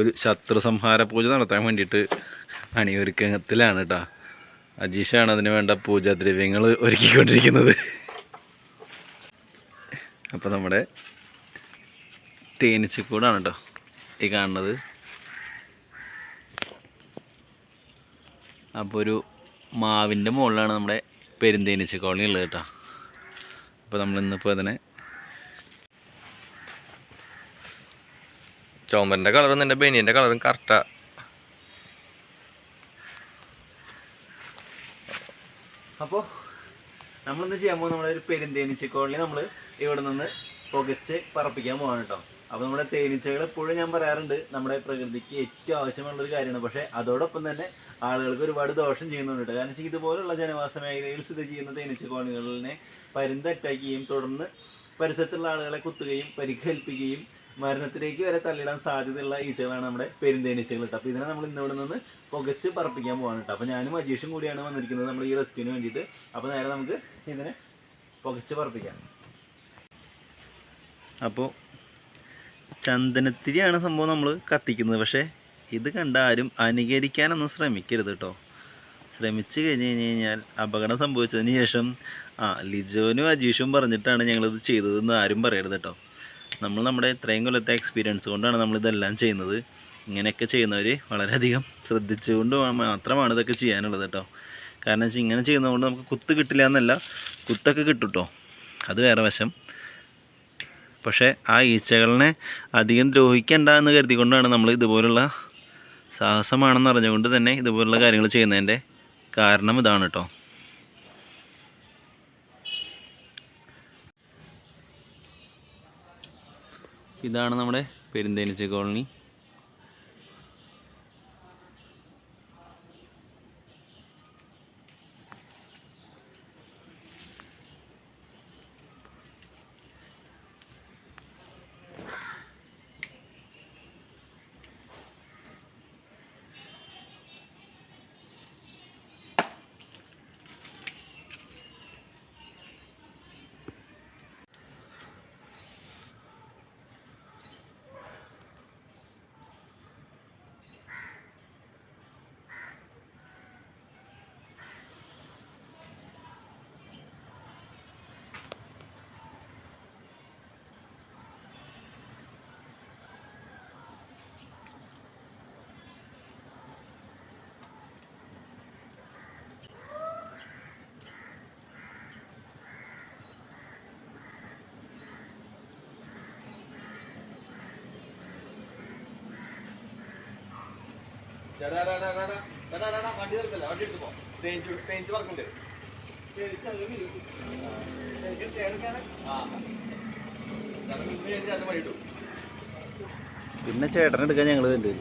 ഒരു ശത്രു സംഹാര പൂജ നടത്താൻ വേണ്ടിയിട്ട് അണിയൊരുക്കത്തിലാണ് കേട്ടോ അജീഷാണ് അതിന് വേണ്ട പൂജാദ്രവ്യങ്ങൾ ഒരുക്കിക്കൊണ്ടിരിക്കുന്നത്. അപ്പോൾ നമ്മുടെ തേനിച്ചക്കൂടാണ് കേട്ടോ ഈ കാണുന്നത്. അപ്പോൾ ഒരു മാവിന്റെ മുകളിലാണ് നമ്മുടെ പെരുന്തേനിച്ച കോളനി ഉള്ളത് കേട്ടോ അപ്പോൾ നമ്മൾ ഇന്നിപ്പോൾ അതിനെ ചോമ്പന്റെ കളറും എന്നെ ബനിയന്റെ കളറും കറക്റ്റാ അപ്പോൾ നമ്മളിന്ന് ചെയ്യാൻ പോകുന്ന? നമ്മുടെ ഒരു കോളനി നമ്മൾ ഇവിടെ നിന്ന് പുകച്ച് പറപ്പിക്കാൻ പോകാണ് കേട്ടോ. അപ്പോൾ നമ്മുടെ തേനീച്ചകൾ എപ്പോഴും ഞാൻ പറയാറുണ്ട് നമ്മുടെ പ്രകൃതിക്ക് ഏറ്റവും ആവശ്യമുള്ള ഒരു കാര്യമാണ്. പക്ഷേ അതോടൊപ്പം തന്നെ ആളുകൾക്ക് ഒരുപാട് ദോഷം ചെയ്യുന്നുണ്ട് കാരണം വെച്ചാൽ ഇതുപോലുള്ള ജനവാസ മേഖലയിൽ സ്ഥിതി ചെയ്യുന്ന തേനീച്ച കോളനികളിനെ പരുന്ത് അറ്റാക്ക് ചെയ്യും തുടർന്ന് പരിസരത്തുള്ള ആളുകളെ കുത്തുകയും പരിക്കേൽപ്പിക്കുകയും മരണത്തിലേക്ക് വരെ തള്ളിടാൻ സാധ്യതയുള്ള ഈച്ചകളാണ് നമ്മുടെ പെരുന്തേനീച്ചകൾ കേട്ടോ. അപ്പോൾ ഇതിനെ നമ്മൾ ഇന്നിവിടെ നിന്ന് പുകച്ച് പറപ്പിക്കാൻ പോകാൻ കേട്ടോ. അപ്പോൾ ഞാനും അജീഷും കൂടിയാണ് വന്നിരിക്കുന്നത് നമ്മൾ ഈ റെസ്ക്യൂവിന് വേണ്ടിയിട്ട്. അപ്പോൾ നേരെ നമുക്ക് ഇതിനെ പുകച്ച് പറപ്പിക്കാം. അപ്പോൾ ചന്ദനത്തിരിയാണ് സംഭവം നമ്മൾ കത്തിക്കുന്നത്. പക്ഷേ ഇത് കണ്ട ആരും അനുകരിക്കാനൊന്നും ശ്രമിക്കരുത് കേട്ടോ. ശ്രമിച്ചു കഴിഞ്ഞ് കഴിഞ്ഞ് കഴിഞ്ഞാൽ അപകടം സംഭവിച്ചതിന് ശേഷം ആ ലിജോനും അജീഷും പറഞ്ഞിട്ടാണ് ഞങ്ങളിത് ചെയ്തതെന്ന് ആരും പറയരുത് കേട്ടോ. നമ്മൾ നമ്മുടെ ഇത്രയും കൊല്ലത്തെ എക്സ്പീരിയൻസ് കൊണ്ടാണ് നമ്മളിതെല്ലാം ചെയ്യുന്നത്. ഇങ്ങനെയൊക്കെ ചെയ്യുന്നവർ വളരെയധികം ശ്രദ്ധിച്ചുകൊണ്ട് മാത്രമാണ് ഇതൊക്കെ ചെയ്യാനുള്ളത് കേട്ടോ. കാരണം വെച്ചാൽ ഇങ്ങനെ ചെയ്യുന്നതുകൊണ്ട് നമുക്ക് കുത്ത് കിട്ടില്ല എന്നല്ല കുത്തൊക്കെ കിട്ടും കേട്ടോ അത് വേറെ വശം. പക്ഷേ ആ ഈച്ചകളിനെ അധികം ദ്രോഹിക്കണ്ട എന്ന് കരുതിക്കൊണ്ടാണ് നമ്മൾ ഇതുപോലുള്ള സാഹസമാണെന്ന് അറിഞ്ഞുകൊണ്ട് തന്നെ ഇതുപോലുള്ള കാര്യങ്ങൾ ചെയ്യുന്നതിന്റെ കാരണം ഇതാണ് കേട്ടോ ഇതാണ് നമ്മുടെ പെരുന്തേനീച്ച കോളനി. പിന്നെ ചേട്ടനെടുക്കാൻ ഞങ്ങൾ ഞങ്ങൾ ഉണ്ട്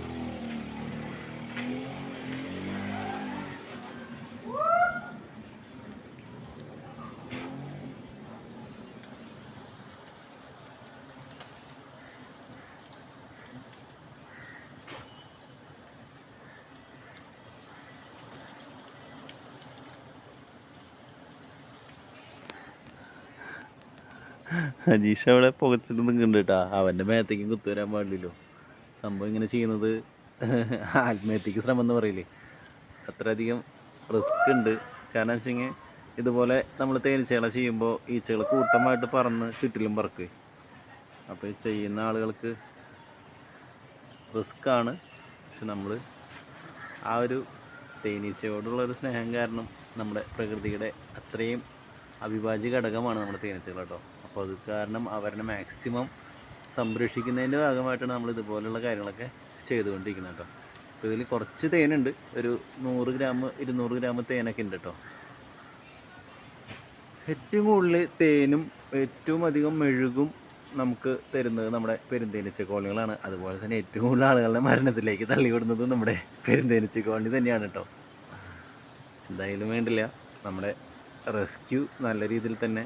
അജീഷ് അവിടെ പുകച്ചിട്ട് നിൽക്കുന്നുണ്ട് കേട്ടാ അവന്റെ മേത്തേക്കും കുത്തുവരാൻ പാടില്ലല്ലോ. സംഭവം ഇങ്ങനെ ചെയ്യുന്നത് ആത്മഹത്യക്ക് ശ്രമം എന്ന് പറയില്ലേ? അത്രയധികം റിസ്ക് ഉണ്ട്. കാരണം വെച്ചെങ്കിൽ ഇതുപോലെ നമ്മൾ തേനീച്ചകളെ ചെയ്യുമ്പോൾ ഈച്ചകൾ കൂട്ടമായിട്ട് പറന്ന് ചുറ്റിലും പറക്കുക അപ്പോൾ ചെയ്യുന്ന ആളുകൾക്ക് റിസ്ക്കാണ് പക്ഷെ നമ്മൾ ആ ഒരു തേനീച്ചയോടുള്ള ഒരു സ്നേഹം കാരണം നമ്മുടെ പ്രകൃതിയുടെ അത്രയും അവിഭാജ്യ ഘടകമാണ് നമ്മുടെ തേനീച്ചകൾ കേട്ടോ. അപ്പോൾ അത് കാരണം അവരെ മാക്സിമം സംരക്ഷിക്കുന്നതിന്റെ ഭാഗമായിട്ടാണ് നമ്മൾ ഇതുപോലുള്ള കാര്യങ്ങളൊക്കെ ചെയ്തുകൊണ്ടിരിക്കുന്നത് കേട്ടോ. അപ്പോൾ ഇതിൽ കുറച്ച് തേനുണ്ട്. ഒരു നൂറ് ഗ്രാം ഇരുന്നൂറ് ഗ്രാം തേനൊക്കെ ഉണ്ട് കേട്ടോ. ഏറ്റവും കൂടുതൽ തേനും ഏറ്റവും അധികം മെഴുകും നമുക്ക് തരുന്നത് നമ്മുടെ പെരുന്തേനീച്ച കോളനികളാണ് അതുപോലെ തന്നെ ഏറ്റവും കൂടുതൽ ആളുകളുടെ മരണത്തിലേക്ക് തള്ളിവിടുന്നത് നമ്മുടെ പെരുന്തേനീച്ച കോളനി തന്നെയാണ് കേട്ടോ. എന്തായാലും വേണ്ടില്ല. നമ്മുടെ റെസ്ക്യൂ നല്ല രീതിയിൽ തന്നെ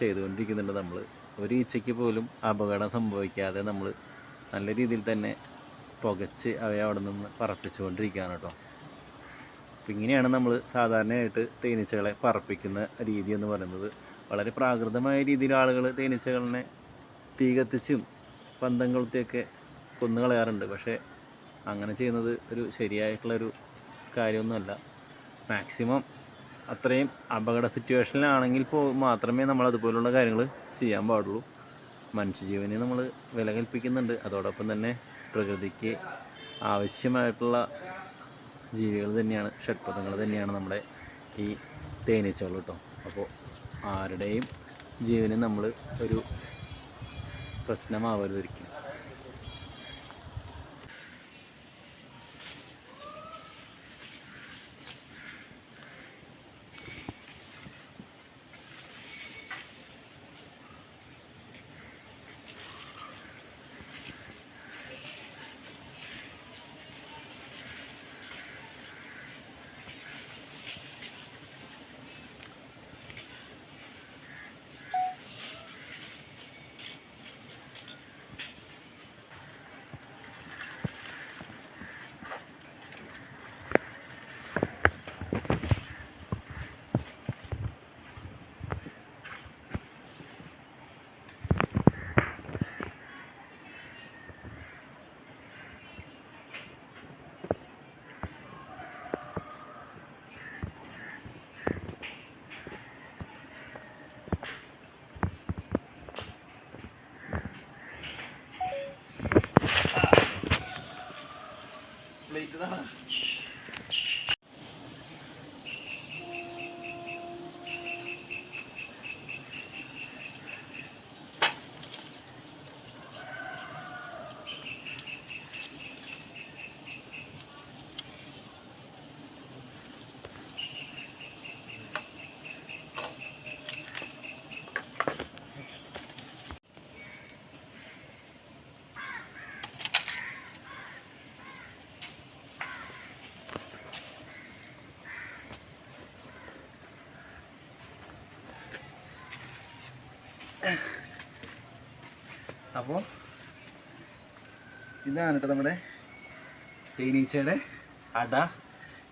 ചെയ്തുകൊണ്ടിരിക്കുന്നുണ്ട് നമ്മൾ ഒരു ഈച്ചയ്ക്ക് പോലും അപകടം സംഭവിക്കാതെ നമ്മൾ നല്ല രീതിയിൽ തന്നെ പുകച്ച് അവയെ അവിടെ നിന്ന് പറപ്പിച്ചുകൊണ്ടിരിക്കുകയാണ് കേട്ടോ. അപ്പം ഇങ്ങനെയാണ് നമ്മൾ സാധാരണയായിട്ട് തേനീച്ചകളെ പറപ്പിക്കുന്ന രീതി എന്ന് പറയുന്നത്. വളരെ പ്രാകൃതമായ രീതിയിൽ ആളുകൾ തേനീച്ചകളിനെ തീ കത്തിച്ചും പന്തം കൊളുത്തിയൊക്കെ കൊന്നു കളയാറുണ്ട്. പക്ഷേ അങ്ങനെ ചെയ്യുന്നത് ഒരു ശരിയായിട്ടുള്ളൊരു കാര്യമൊന്നുമല്ല. മാക്സിമം അത്രയും അപകട സിറ്റുവേഷനിലാണെങ്കിൽ പോ മാത്രമേ നമ്മൾ അതുപോലുള്ള കാര്യങ്ങൾ ചെയ്യാൻ പാടുള്ളൂ. മനുഷ്യജീവനെ നമ്മൾ വില കൽപ്പിക്കുന്നുണ്ട് അതോടൊപ്പം തന്നെ പ്രകൃതിക്ക് ആവശ്യമായിട്ടുള്ള ജീവികൾ തന്നെയാണ് ഷഡ്പഥങ്ങൾ തന്നെയാണ് നമ്മുടെ ഈ തേനീച്ചകൾ കേട്ടോ അപ്പോൾ ആരുടെയും ജീവന് നമ്മൾ ഒരു Bekle lan. അപ്പോൾ ഇതാണ് കേട്ടോ നമ്മുടെ തേനീച്ചയുടെ അട.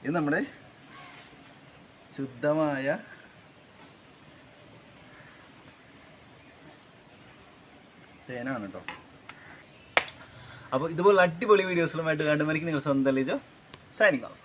ഇത് നമ്മുടെ ശുദ്ധമായ തേനാണ് കേട്ടോ. അപ്പോൾ ഇതുപോലെ അടിപൊളി വീഡിയോസുകളുമായിട്ട് കണ്ടുമണിക്ക് നിങ്ങൾ സ്വന്തം ലീജോ സൈനിങ് ഓഫ്